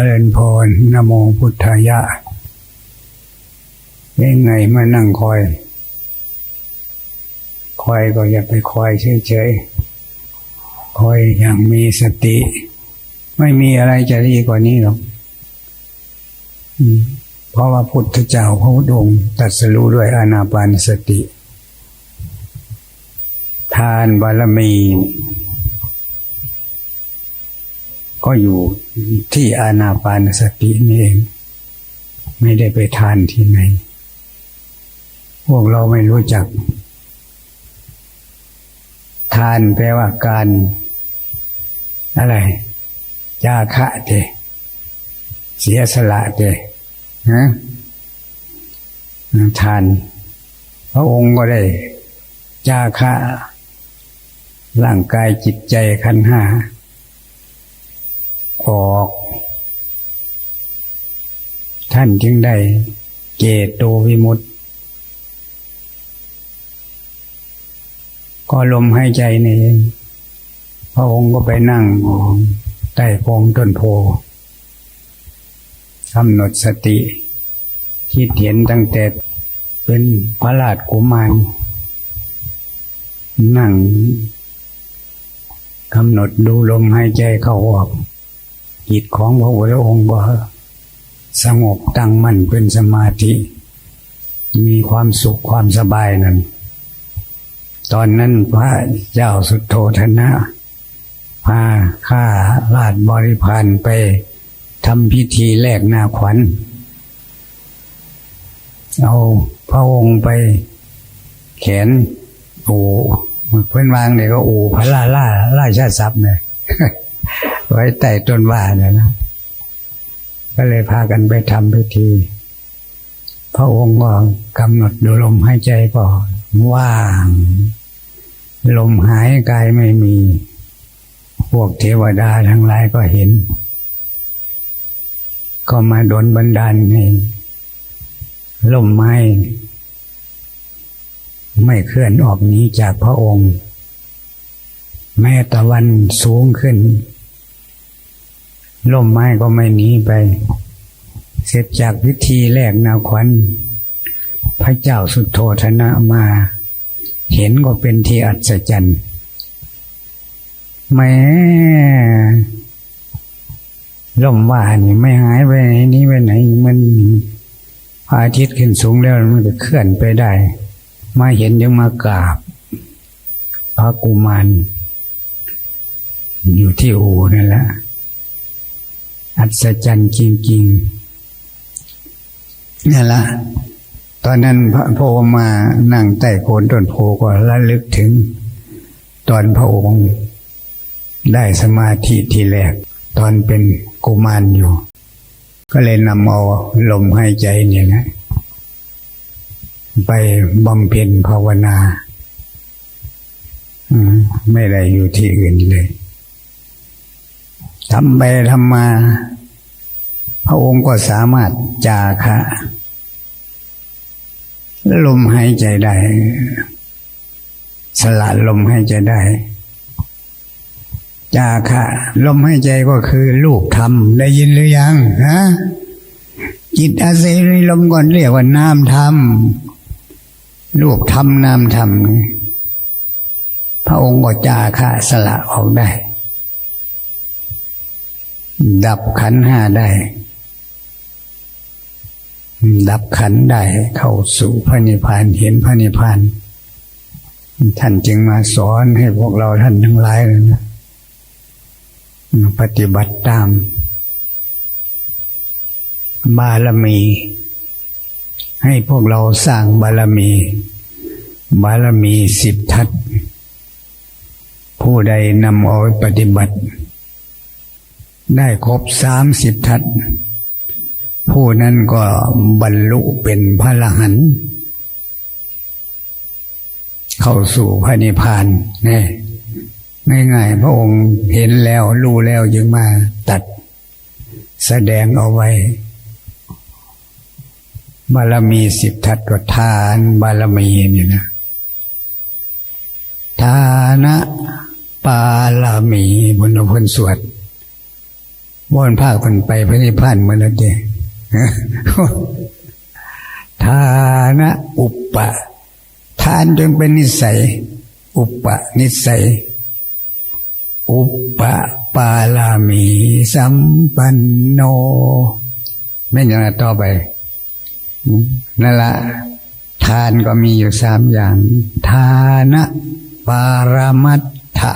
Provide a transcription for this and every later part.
เจริญพรนโมพุทธายะเป็นไงมานั่งคอย คอยก็อย่าไปคอยเฉยๆ คอยอย่างมีสติ ไม่มีอะไรจะดีกว่านี้หรอกเพราะว่าพุทธเจ้าพระพุทธองค์ตรัสรู้ด้วยอานาปานสติ ทานบารมี ก็อยู่ที่อานาปานสตินี่เอง ไม่ได้ไปทานที่ไหน พวกเราไม่รู้จัก ทานแปลว่าการ อะไรจาคะเตเสียสละเตฮะทาน พระองค์ก็ได้จาคะร่างกายจิตใจขันห้า ออก ท่านจึงได้เกโตวิมุตติ ก็ลมหายใจนี่เองพระองค์ก็ไปนั่งใต้โพงต้นโพกำหนดสติ คิดเห็นตั้งแต่เป็นพระราชกุมารนั่งกำหนดดูลมหายใจเข้าออก จิตของพระพุทธองค์ก็สงบตั้งมั่นเป็นสมาธิ มีความสุขความสบายนั่นตอนนั้นพระเจ้าสุโทธนะพาข้าราชบริพารไปทำพิธีแลกหน้าขวัญ เอาพระองค์ไปแขนโอ้เพื่อนวางเนี่ยก็โอ้พระล่าล่าล่าชาติทรัพย์เนี่ย ไว้ใต้ต้นว่าเนี่ยนะ ก็เลยพากันไปทำพิธี พระองค์ก็กำหนดดูลมหายใจก่อนว่าง ลมหายกายไม่มี พวกเทวดาทั้งหลายก็เห็น ก็มาดลบันดาลให้ลมไม้ไม่เคลื่อนออกหนี้จากพระองค์ แม้ตะวันสูงขึ้น ล่มไม้ก็ไม่หนีไป เสร็จจากพิธีแรกนาควันพระเจ้าสุดโทธนะมา เห็นก็เป็นที่อัศจรรย์แม้ล่มว่านี่ไม่หายไปไหนนี้ไปไหน มันพระอาทิตย์ขึ้นสูงแล้วมันจะเคลื่อนไปได้ มาเห็นยังมากราบ พระกุมารอยู่ที่อูนั่นแหละ อัศจรรย์จริงๆนี่นละตอนนั้นพระโพมานั่งใต้โคนต้นโพก็ระลึกถึง ตอนพระองค์ได้สมาธิทีแรก ตอนเป็นกุมารอยู่ ก็เลยนำเอาลมหายใจเนี่ยนะ ไปบำเพ็ญภาวนา ไม่ได้อยู่ที่อื่นเลย ทำไปทำมา พระองค์ก็สามารถจาคะลมหายใจได้ สละลมหายใจได้ จาคะลมหายใจก็คือลูกธรรมได้ยินหรือยังฮะจิตอาศัยในลมก่อนเรียกว่าน้ำธรรมลูกธรรมน้ำธรรมพระองค์ก็จาคะสละออกได้ ดับขันห้าได้ ดับขันได้เข้าสู่พระนิพพานเห็นพระนิพพานท่านจึงมาสอนให้พวกเราท่านทั้งหลายเลยนะปฏิบัติตาม บารมี ให้พวกเราสร้างบารมี บารมีสิบทัศผู้ใดนำเอาไปปฏิบัติ ได้ครบสามสิบทัศผู้นั้นก็บรรลุเป็นพระอรหัน เข้าสู่พระนิพพานนี่ง่ายๆพระองค์เห็นแล้ว รู้แล้วยังมาตัด แสดงเอาไว้ บารมีสิบทัศก็ทานบารมีนี่นะทานะปาลามีบนพนสวด ว่านภาคคนไปพระนิพพานมาแล้วเด้ทานะอุปปะ ทานจนเป็นนิสัย อุปปะนิสัย อุปปะปาลามีสัมปันโน ไม่อย่างต่อไปนั่นละทานก็มีอยู่สามอย่าง ทานะปารามัตถะ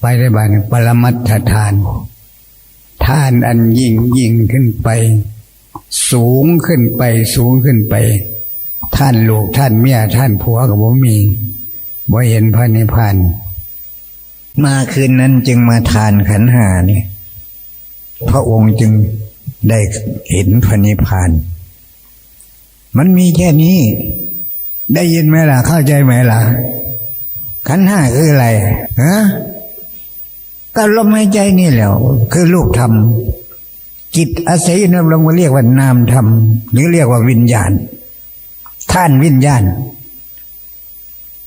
ไปได้บ้างปรมัตถทาน ทานอันยิ่งยิ่งขึ้นไป สูงขึ้นไปสูงขึ้นไป ท่านลูกท่านเมียท่านผัวกับผมมีบ่เห็นพระนิพพานมาคืนนั้นจึงมาทานขันหานี่พระองค์จึงได้เห็นพระนิพพาน มันมีแค่นี้ ได้ยินไหมล่ะเข้าใจไหมล่ะขันห้าคืออะไรฮะ ก็ลมหายใจนี่แหละคือลูกธรรมจิตอาศัยอยู่ในลมก็เรียกว่านามธรรมหรือเรียกว่าวิญญาณ ท่านวิญญาณ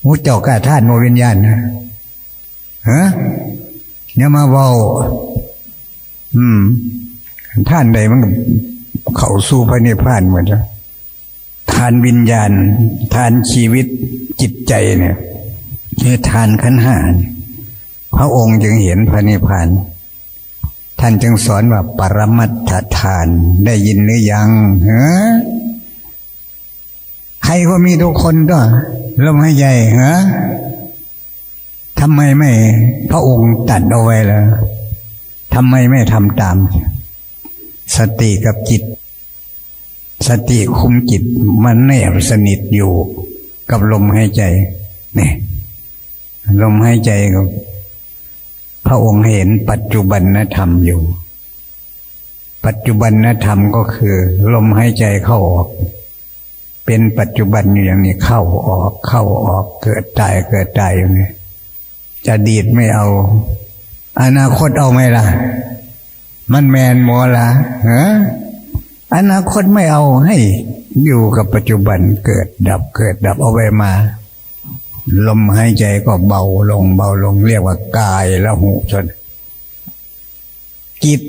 หูเจ้ากาท่านโมวิญญาณนะฮะเนี่ยมาเบาอืม ท่านใดมันก็เขาสู่พระนิพพานหมดแล้วทานวิญญาณ ทานชีวิตจิตใจเนี่ยคือทานขันหาเนี่ย พระองค์จึงเห็นพระนิพพานท่านจึงสอนว่าปรมัตถทานได้ยินหรือยังเฮ้ใครก็มีทุกคนก็ลมหายใจเหรอทำไมไม่พระองค์ตัดเอาไว้ล่ะทำไมไม่ทำตาม สติกับจิต สติคุมจิตมันแนบสนิทอยู่กับลมหายใจนี่ลมหายใจก็ พระองค์เห็นปัจจุบันธรรมอยู่ ปัจจุบันธรรมก็คือ ลมหายใจเข้าออก เป็นปัจจุบันอยู่อย่างนี้เข้าออก เข้าออกเกิดตายเกิดตายอย่างนี้จะดีดไม่เอา อนาคตเอาไหมล่ะ มันแมนมัวละฮะอนาคตไม่เอาให้อยู่กับปัจจุบันเกิดดับเกิดดับเอาไปมา ลมหายใจก็เบาลงเบาลงเรียกว่ากายละหูชนจิต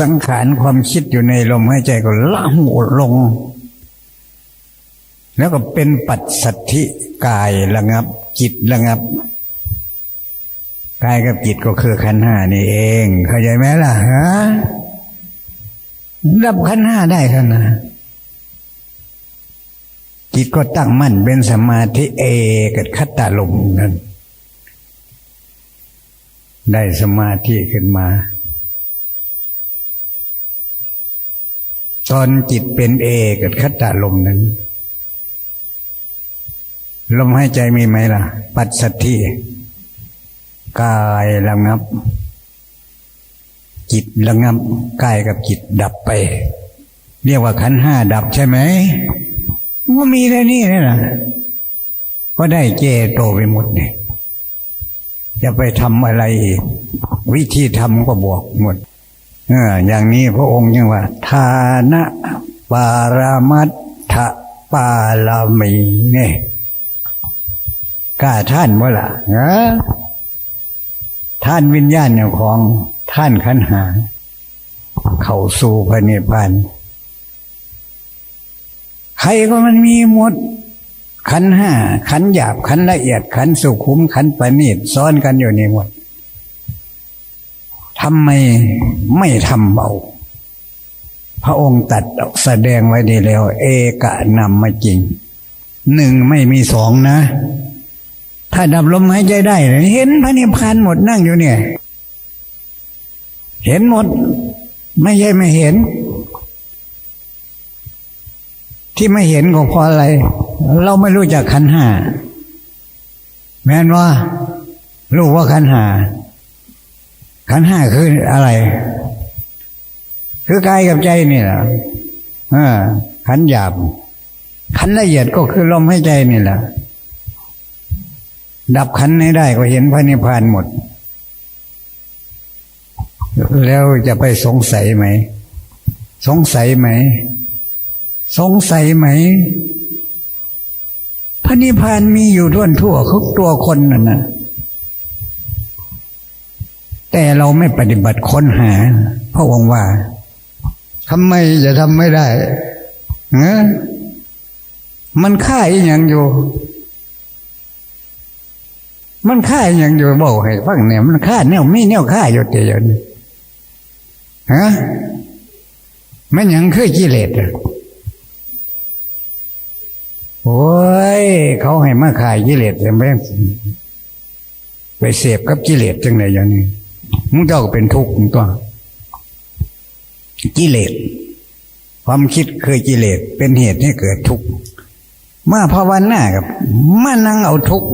สังขารความคิดอยู่ในลมหายใจก็ละหูลง แล้วก็เป็นปัจสัทธิกายระงับ จิตระงับกายกับจิตก็คือขันห้านี่เอง เข้าใจไหมล่ะฮะรับขันห้าได้ขนาด จิตก็ตั้งมั่นเป็นสมาธิเอกิดคัตตาลมนั่นได้สมาธิขึ้นมา ตอนจิตเป็นเอกิดคัตตาลมนั้น ลมหายใจมีไหมล่ะ ปัสสธิกายระงับ จิตระงับกายกับจิตดับไป เรียกว่าขันห้าดับใช่ไหม ก็มีแค่นี้นี่นะก็ได้เจโตไปหมดเนี่ยจะไปทำอะไรอีกวิธีทำก็บอกหมดเอออย่างนี้พระองค์ยังว่า ทานะปารามัตถปาลามีเนี่ยกล้าท่านเมื่อล่ะเออท่านวิญญาณอย่างของท่านขันหา เข้าสู่พระนิพพาน ใครก็มันมีหมด ขันห้า ขันหยาบ ขันละเอียด ขันสุขุม ขันประณีตซ้อนกันอยู่ในหมดทำไมไม่ทำเบา พระองค์ตัดแสดงไว้ดีแล้ว เอกะนำมาจริง หนึ่งไม่มีสองนะ ถ้าดับลมหายใจได้ เห็นพระนิพพานหมดนั่งอยู่เนี่ย เห็นหมด ไม่ใช่ไม่เห็น ที่ไม่เห็นก็เพราะอะไร เราไม่รู้จักขันห้าแม้นว่ารู้ว่าขันห้าขันห้าคืออะไร คือกายกับใจนี่แหละขันหยาบขันละเอียดก็คือลมหายใจนี่แหละดับขันให้ได้ก็เห็นพระนิพพานหมด แล้วจะไปสงสัยไหม สงสัยไหม สงสัยไหม พระนิพพานมีอยู่ทั่วทั่วทุกตัวคนนั่นนะแต่เราไม่ปฏิบัติค้นหาพระองค์ว่าทำไมจะทำไม่ได้เงมันค่าอีกอย่างอยู่ มันค่าอีกอย่างอยู่บอกให้ฟังเนี่ยมันค่าแนวไม่แนวค่าอยู่เดียวนี่ฮะมันยังคือกิเลสอะ โอ้ย เขาให้มาขายกิเลสแต่ไม่ไปเสพกับกิเลสจังไรอย่างนี้มึงเจ้าก็เป็นทุกข์ตัวกิเลสความคิดเคยกิเลสเป็นเหตุให้เกิดทุกข์มาภาวนากับมานั่งเอาทุกข์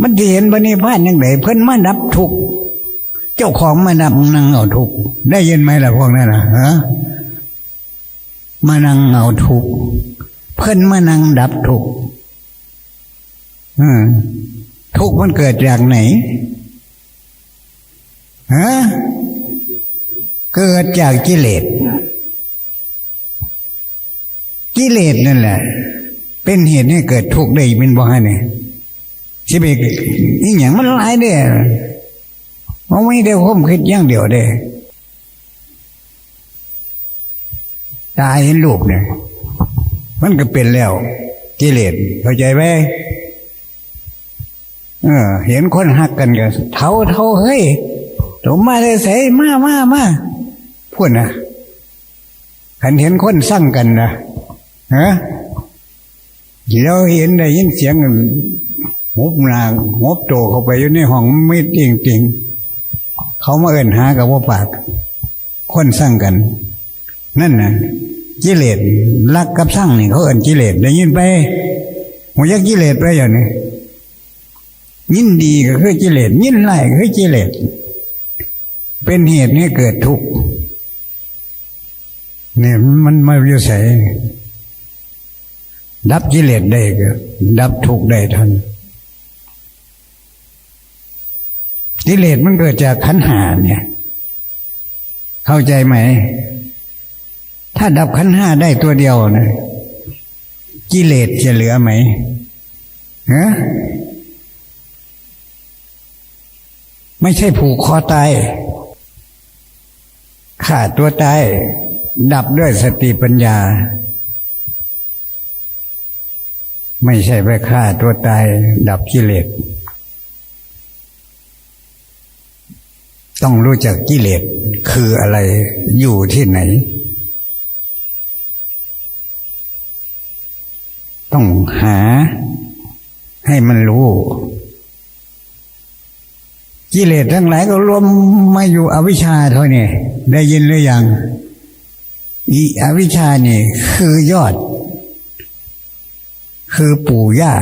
มันเห็นบนิพานยังไงเพิ่อนมาดับทุกข์เจ้าของมาดับนั่งเอาทุกข์ได้ยินไหมล่ะพวกนั้นนะฮะมานั่งเอาทุกข์ เพิ่นมานั่งดับทุกข์ทุกข์มันเกิดจากไหนฮะเกิดจากกิเลส กิเลสนั่นแหละ เป็นเหตุให้เกิดทุกข์ได้เป็นบ่ฮะเนี่ยสิเบกนี่อย่างมันหลายเด้อมันไม่ได้ความคิดอย่างเดียวเด้ตาเห็นรูปเนี่ย มันก็เป็นแล้ว กิเลสเข้าใจไหมเออ เห็นคนหักกันกันเท่าเท่าเฮ้ยถมมาเลยใส่มามามาพูดนะขันเห็นคนสั่งกันนะฮะเราเห็นได้ยินเสียงงบนางงบโตเข้าไปอยู่ในห้องไม่จริงจริงๆเขามาเอินหากับว่าปาก คนสั่งกัน นั่นนะ กิเลสรักกับสร้างนี่เขาเอินกิเลสได้ยินไปหัวยักกิเลสไปอย่างนี้ยินดีก็คือกิเลสยินไล่ก็คือกิเลสเป็นเหตุให้เกิดทุกข์เนี่ยมันมาอยู่ใส่ดับกิเลสได้ก็ดับทุกข์ได้ทันกิเลสมันเกิดจากขันหาเนี่ย เข้าใจไหม ถ้าดับขันห้าได้ตัวเดียวนะกิเลสจะเหลือไหมฮะไม่ใช่ผูกคอตายขาดตัวตายดับด้วยสติปัญญา ไม่ใช่ไปฆ่าตัวตายดับกิเลสต้องรู้จักกิเลสคืออะไรอยู่ที่ไหน ต้องหาให้มันรู้กิเลสทั้งหลายก็รวมมาอยู่อวิชชาเท่านี้ได้ยินหรือยังอีอวิชชานี่คือยอด คือปู่ย่า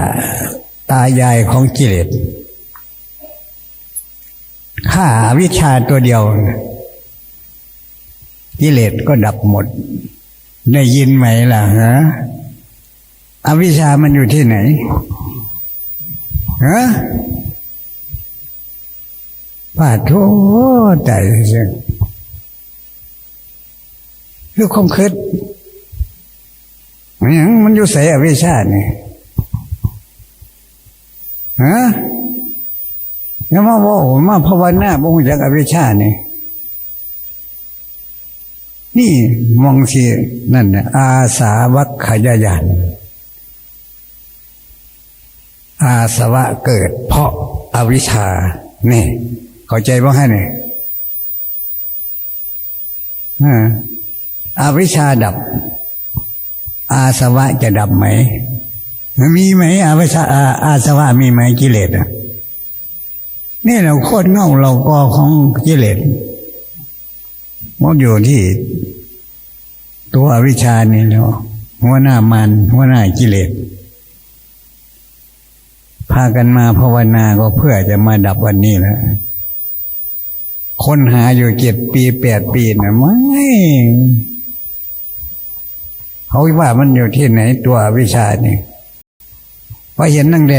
ตายายของกิเลสฆ่าอวิชชาตัวเดียว กิเลสก็ดับหมด ได้ยินไหมล่ะฮะ อวิชามันอยู่ที่ไหนฮะป่าโทใจเสียคือความคิดอย่างมันอยู่ใส่อวิชชานี่ฮะยังมาบอกมาภาวนาบ่งจากอวิชชานี่นี่มองสินั่นนะอาสาวัคขยายาน อาสวะเกิด เพราะอาวิชชานี่เข้าใจบ้างให้เนี่ยอาวิชชาดับ อาสวะจะดับไหมมีไหมอาวิชชาอาอาสวะมีไหมกิเลสอะนี่เราโคตรเง่าเราก็ของกิเลสมันอยู่ที่ ตัวอวิชชานี่เนาะหัวหน้ามันหัวหน้ากิเลส พากันมาภาวนาก็เพื่อจะมาดับวันนี้แหละคนหาอยู่เจ็ดปีแปดปีนะไม่เขาว่ามันอยู่ที่ไหนตัววิชานี่พอเห็นนั่งได้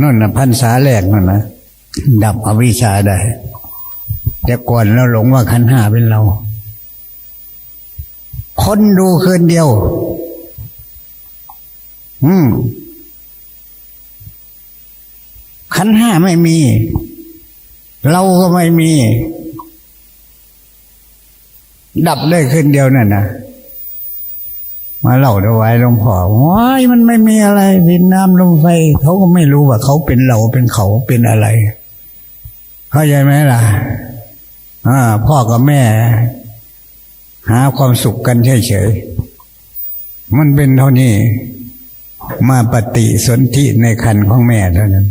นั่นนะพันษาแรกนั่นนะดับอวิชชาได้ แต่ก่อนเราหลงว่าขันห้าเป็นเราคนดูคืนเดียว อืม ขันห้าไม่มี เราก็ไม่มี ดับได้ขึ้นเดียวนั่นนะมาเล่าถวายหลวงพ่อว้ายมันไม่มีอะไรดินน้ำลมไฟเขาก็ไม่รู้ว่าเขาเป็นเราเป็นเขาเป็นอะไร เข้าใจไหมล่ะอ่าพ่อกับแม่ หาความสุขกันเฉยๆมันเป็นเท่านี้ มาปฏิสนธิในคันของแม่เท่านั้น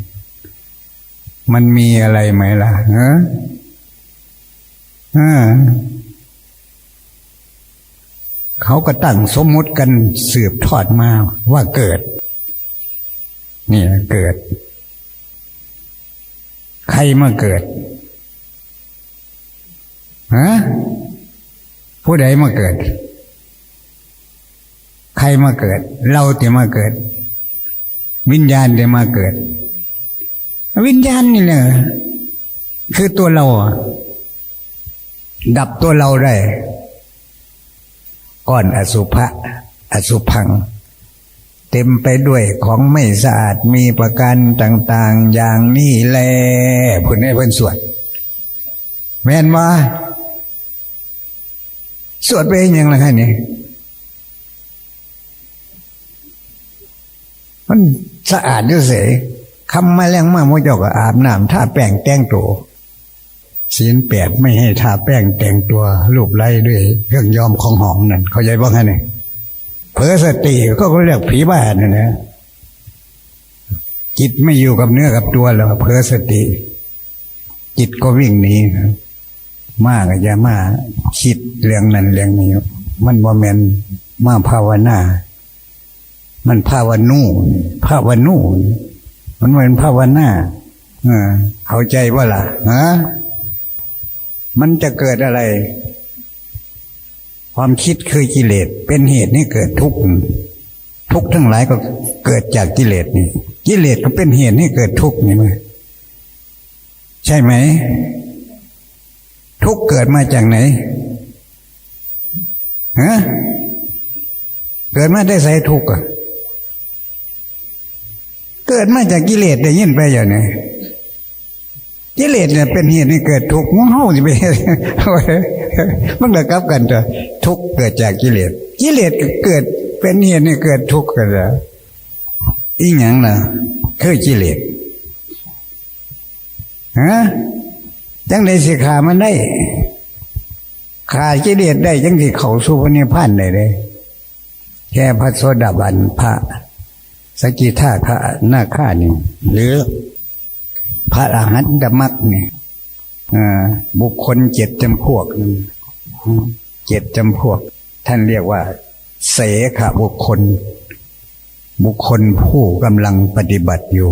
มันมีอะไรไหมล่ะเออเออเขาก็ตั้งสมมุติกันสืบทอดมาว่าเกิด นี่เกิด ใครมาเกิดฮะผู้ใดมาเกิด ใครมาเกิด เราจะมาเกิด วิญญาณจะมาเกิด วิญญาณนี่แหละคือตัวเราอะดับตัวเราได้ก่อนอสุภะอสุพัง เต็มไปด้วยของไม่สะอาดมีประการต่าง ๆ อย่างนี้และพูดให้เพื่อนสวด แม่นว่าสวดไปยังไงคะนี่มันสะอาดด้วยเสีย คำมาแรงมากมเจ้าก็อาบน้ำท่าแป้งแต่งตัวศีลแปดไม่ให้ทาแป้งแต่งตัวรูปไล่ด้วยเครื่องยอมของหอมนั่นเขาใจบ้างฮะนี่เพอสติก็เขาเรียกผีบ้านนะนะจิตไม่อยู่กับเนื้อกับตัวแล้วเพอสติ จิตก็วิ่งหนีมากอย่ามาคิดเรื่องนั้นเรื่องนี้มันว่าแมนมาภาวนา มันภาวนูภาวนู มันเป็นภาวนาเออเข้าใจว่าล่ะฮะมันจะเกิดอะไร ความคิดคือกิเลสเป็นเหตุให้เกิดทุกข์ทุกข์ทั้งหลายก็เกิดจากกิเลสนี่กิเลสก็เป็นเหตุให้เกิดทุกข์นี่มั้ยใช่ไหม ทุกข์เกิดมาจากไหนฮะเกิดมาได้ใส่ทุกข์อะ เกิดมาจากกิเลสได้ยินไปอย่างนี้กิเลสเนี่ยเป็นเหตุให้เกิดทุกข์มันเฮาจะไปมันเลยกลับกันจ้ะทุกข์เกิดจากกิเลสกิเลสเกิดเป็นเหตุให้เกิดทุกข์กันละอีหยังล่ะคือกิเลสฮะจังไดสิขามันได้ขากิเลสได้จังสิเขาสู่พระนิพพานได้เลยแค่พระโสดาบันพระ สกิทาข้าหน้าข้านี่หรือพระอรหันตมักนี่บุคคลเจ็ดจำพวกเจ็ดจำพวก ท่านเรียกว่า เสขบุคคล บุคคลผู้กำลังปฏิบัติอยู่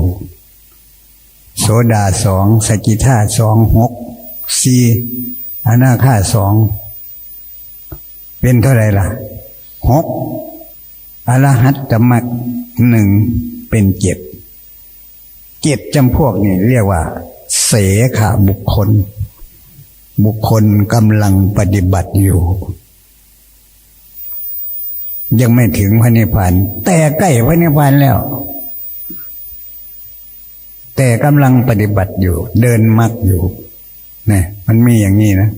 โสดาสองสกิทาสองหกสี่อนาคาสองเป็นเท่าไหร่ล่ะหก อรหัตตมักหนึ่งเป็นเจ็ดเจ็ดจำพวกนี่เรียกว่า เสขาบุคคล บุคคลกำลังปฏิบัติอยู่ ยังไม่ถึงพระนิพพานแต่ใกล้พระนิพพานแล้ว แต่กำลังปฏิบัติอยู่ เดินมักอยู่นี่มันมีอย่างนี้นะ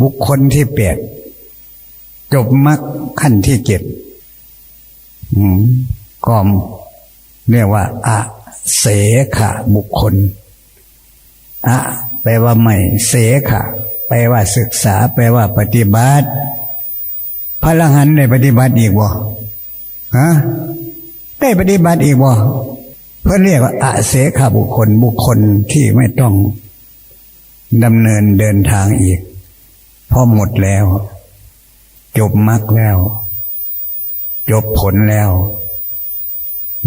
บุคคลที่แปดจบมักขั้นที่เจ็ด ก็เรียกว่าอะเสขะบุคคลอะแปลว่าไม่ เสขะแปลว่าศึกษา แปลว่าปฏิบัติ พระละหันได้ปฏิบัติอีกบ่ฮะได้ปฏิบัติอีกบ่เพื่อเรียกว่าอะเสขะบุคคลบุคคลที่ไม่ต้องดำเนินเดินทางอีกพอหมดแล้ว จบมรรคแล้ว จบผลแล้ว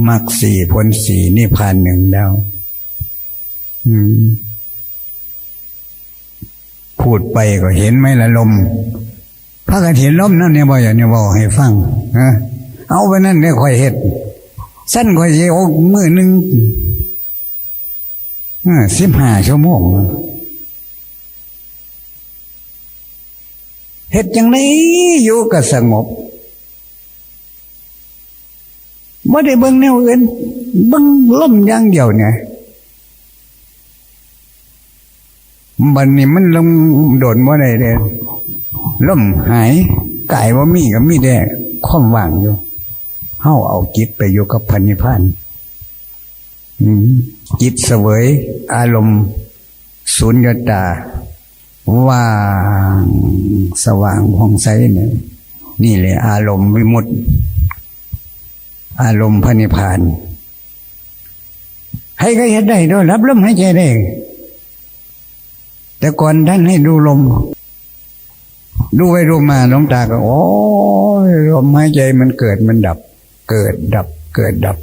มรรคสี่ผลสี่นิพพานหนึ่งแล้วพูดไปก็เห็นไหมละลมพระกันเห็นลมนั่นเนี่ยบอกอย่างนี้บอกให้ฟังนะเอาไปนั่นเนี่ยคอยเห็ดสั้นคอยเยโอ้มือหนึ่งสิบห้าชั่วโมงเห็ดย่างนี้อยู่กับสงบ ไม่ได้เบิ้งแนวอื่นเบิ้งล่มอย่างเดียวเนี่ยบันนี้มันลงโดดว่าใดเด้ล่มหายกายว่ามีกับมีแต่ความว่างอยู่เฮาเอาจิตไปอยู่กับพันนิพพานอืมจิตเสวย อารมณ์สุญญตา ว่างสว่างผ่องใสเนี่ยนี่แหละอารมณ์วิมุตติ อารมณ์พระนิพพานให้ก็เห็นได้ด้วยรับลมใหายใจได้ แต่ก่อนท่านให้ดูลม ดูไปดูมาหลวงตาก็ โอ้ลมหายใจมันเกิดมันดับ เกิดดับ เกิดดับ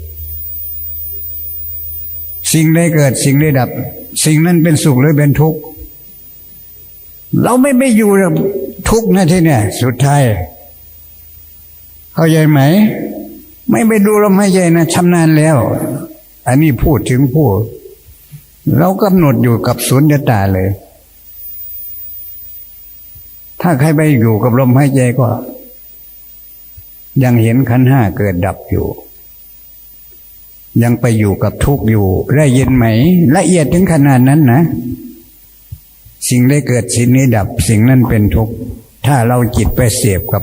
สิ่งใดเกิดสิ่งใดดับ สิ่งนั้นเป็นสุขหรือเป็นทุกข์เราไม่ไม่อยู่กับทุกข์นะที่เนี่ย สุดท้าย เข้าใจไหม ไม่ไปดูลมหายใจนะชำนาญแล้ว อันนี้พูดถึงผู้เรากำหนดอยู่กับสุญญตาเลย ถ้าใครไปอยู่กับลมหายใจก็ ยังเห็นขันห้าเกิดดับอยู่ ยังไปอยู่กับทุกอยู่ ได้ยินไหม ละเอียดถึงขนาดนั้นนะ สิ่งได้เกิดสิ่งนี้ดับ สิ่งนั้นเป็นทุกข์ถ้าเราจิตไปเสพกับ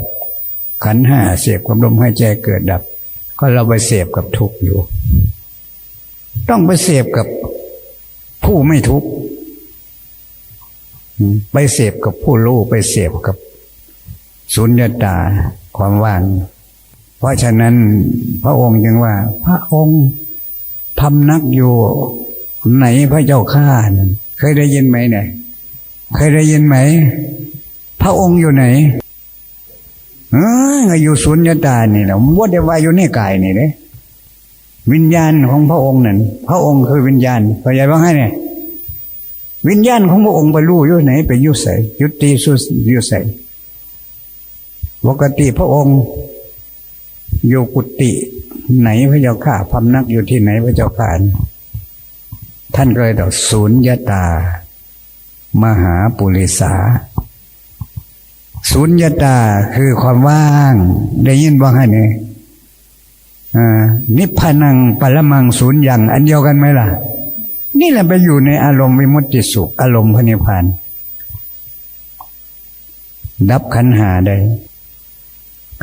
ขันห้าเสพกับลมหายใจเกิดดับ ก็เราไปเสพกับทุกข์อยู่ ต้องไปเสพกับผู้ไม่ทุกข์ไปเสพกับผู้รู้ไปเสพกับสุญญตาความว่าง เพราะฉะนั้นพระองค์จึงว่า พระองค์พำนักอยู่ไหนพระเจ้าข้านั่นเคยได้ยินไหมเนี่ย เคยได้ยินไหม พระองค์อยู่ไหน เอออยู่สุญญตานี่แหละว่าได้ว่าอยู่ในกายนี่เลยวิญญาณของพระองค์นั่นพระองค์คือวิญญาณเข้าใจบ้างไหมเนี่ยวิญญาณของพระองค์ไปรู้อยู่ไหนไปอยุใสยุติสุยุใสปกติพระองค์อยู่กุฏิไหนพระเจ้าข้าพำนักอยู่ที่ไหนพระเจ้าข้าท่านเลยตอบศูนยตา มหาปุริสา ศูนยตาคือความว่าง ได้ยินบ้างไหมเนี่ยนิพพานังปรมังศูนย์อย่าง อันเดียวกันไหมล่ะ นี่แหละไปอยู่ในอารมณ์วิมุตติสุข อารมณ์พระนิพพานดับขันหาได้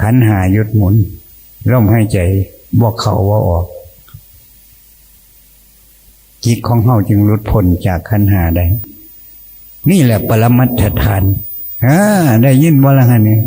ขันหายุดหมุนร่มให้ใจบอกเขาว่าออกจิตของเฮาจึงหลุดพ้นจากขันหาได้ นี่แหละปรมัตถทาน อ่าได้ยินบ่ละฮะนี่